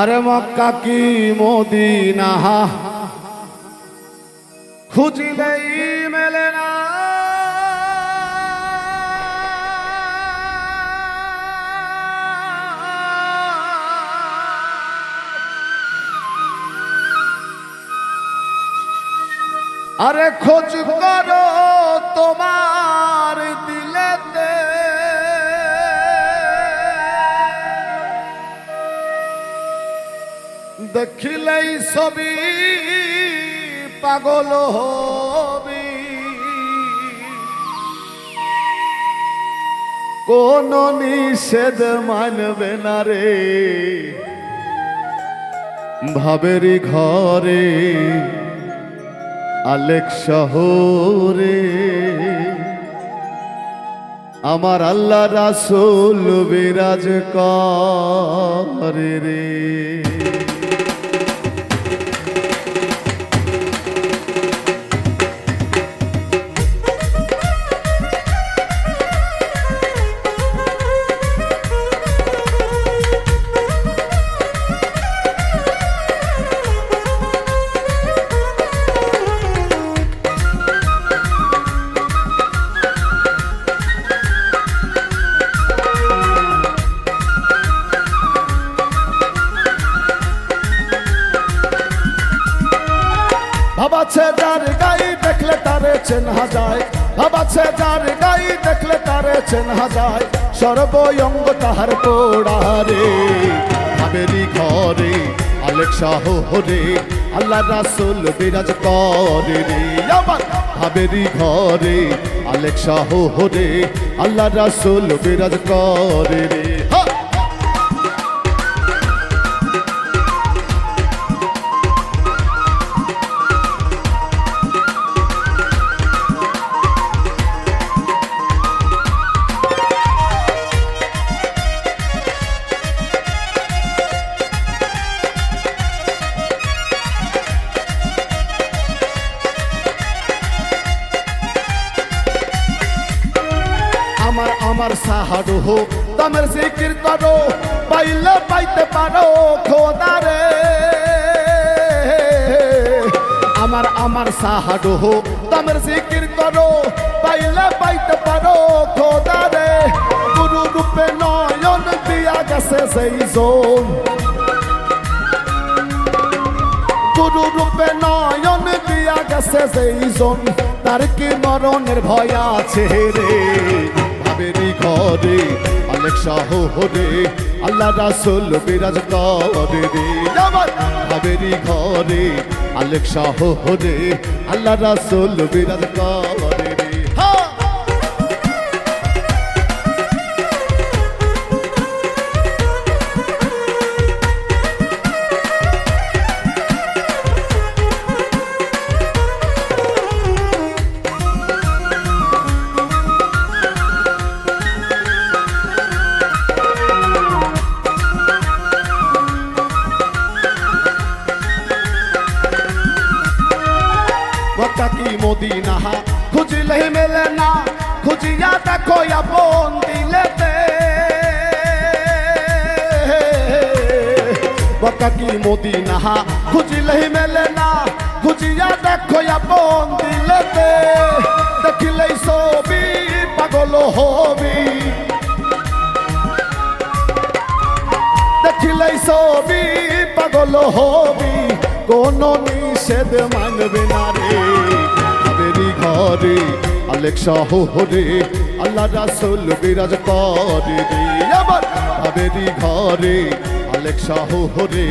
আরে মক্কা কি মদিনা? খুঁজলেই মেলে না। আরে খোঁজ করো তোমার দিলেতে। দেখিলেই ছবি পাগল হবি। কোন নিষেধ মানবে না রে। ভাবেরি ঘরে আলেক শহরে। আমার আল্লাহ রাসুল বিরাজ করে রে। ভাবাছে যার গাই, দেখলে তারে চেনা যায়। ভাবাছে যার গাই, দেখলে তারে চেনা যায়। সর্বঙ্গ তাহার পোড়ারে ভাবেরি ঘরে আলেক শাহ হরে আল্লাহ রাসুল বিরাজ করে রে। আমার ভাবেরি ঘরে আলেক শাহ হরে আল্লাহ রাসুল বিরাজ করে রে। আমার সাহাডু হো, তামের জিকির করো, পাইলে পাইতে পারো খোদারে আমার আমার সাহাডু হো, তামের জিকির করো, পাইলে পাইতে পারো খোদারে গুরু রূপে নয়ন দিয়া গেছে সেই জোন। গুরু রূপে নয়ন দিয়া গেছে সেই জন। তার কি মরণের ভয় আছে রে? ভাবেরি ঘরে। অনেক শাহ হরে আল্লাহ রাসুল বিরাজ করে রে ভাবেরি ঘরে। অনেক শাহ হরে আল্লাহ রাসুল বিরাজ করে মদিনা খুঁজলে মেলে না, খুঁজিয়া দেখো আপন কি মদিনা খুঁজলে মেলে না, খুঁজিয়া দেখো আপন দিলেতে দেখিলেই ছবি, পাগল হবি। দেখিলেই ছবি, পাগল হবি। কোন নিষেধ মানবে না রে। ঘরে আলেক শাহ হরে, আল্লাহ রাসুল বিরাজ করে, আবার হাবেরি ঘরে আলেক শাহ হরে,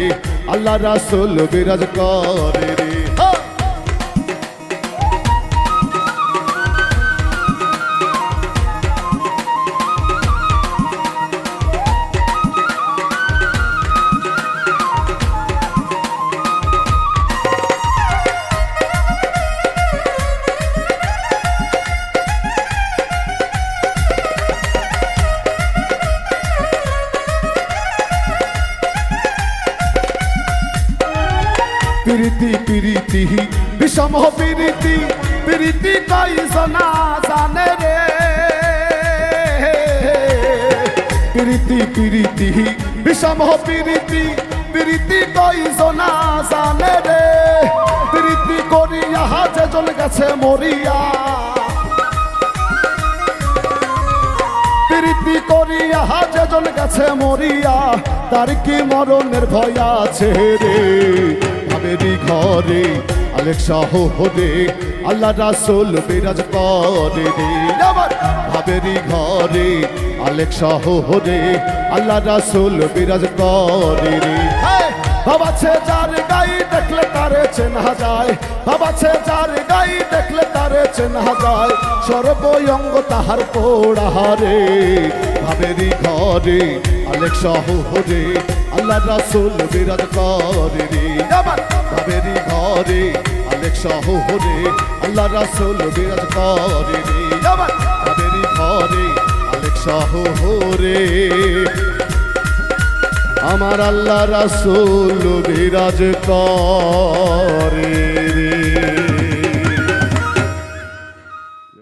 আল্লাহ রাসুল বিরাজ করে। প্রীতি প্রীতি, বিষম প্রীতি প্রীতি কই সোনা জানে রে। প্রীতি প্রীতি, বিষম প্রীতি প্রীতি কই জানে রে। প্রীতি করিয়া যেজন গেছে মরিয়া। প্রীতি করিয়া যেজন গেছে মরিয়া। তার কি মরণের ভয় আছে রে? ভাবেরি ঘরে। আলেক শাহ হরে আল্লাহ রাসুল বিরাজ করে রে ভাবেরি ঘরে। আলেক শাহ হরে আল্লাহ রাসুল বিরাজ করে রে হ্যাঁ, বাবাছে যার গাই দেখলে তারে চেনা যায়। বাবাছে যার গাই দেখলে তারে চেনা যায়। সর্বঙ্গ তাহার পোড়াহারে। ভাবেরি ঘরে আলেক শাহ আল্লাহ রাসুল বিরাজ করে রে। ভাবেরি ঘরে আলেক শাহ আল্লাহ রাসুল বিরাজ করে রে। ভাবেরি ঘরে আলেক শাহ হরে আমার আল্লাহ রাসুল বিরাজ করে।